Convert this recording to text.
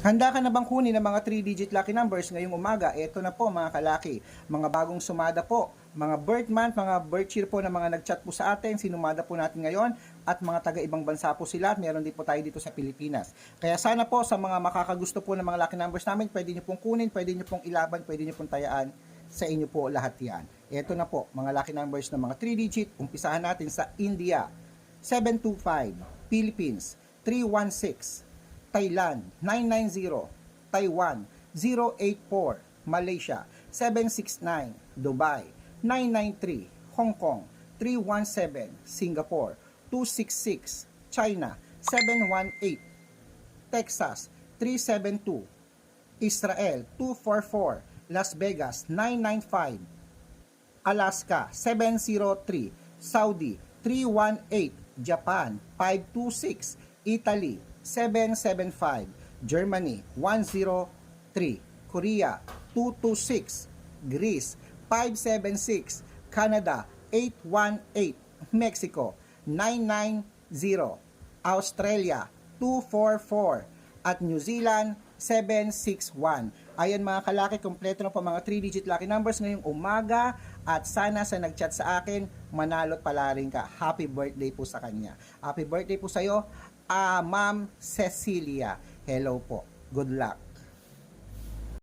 Handa ka na bang kunin ng mga 3-digit lucky numbers ngayong umaga? Ito na po mga kalaki, mga bagong sumada po, mga birth month, mga birth year po na mga nagchat po sa atin, sinumada po natin ngayon? At mga taga-ibang bansa po sila at meron din po tayo dito sa Pilipinas. Kaya sana po sa mga makakagusto po ng mga lucky numbers namin, pwede nyo pong kunin, pwede nyo pong ilaban, pwede nyo pong tayaan. Sa inyo po lahat yan. Ito na po, mga lucky numbers ng mga 3-digit, umpisahan natin sa India, 725, Philippines, 316, Thailand 990, Taiwan 084, Malaysia 769, Dubai 993, Hong Kong 317, Singapore 266, China 718, Texas 372, Israel 244, Las Vegas 995, Alaska 703, Saudi 318, Japan 526, Italy 775, Germany 103, Korea 226, Greece 576, Canada 818, Mexico 990, Australia 244, at New Zealand 761. Ayan mga kalaki, kompleto na po mga 3-digit lucky numbers ngayong umaga at sana sa nag-chat sa akin, manalo't pala rin ka. Happy birthday po sa kanya. Happy birthday po sa'yo, ah, Ma'am Cecilia. Hello po. Good luck.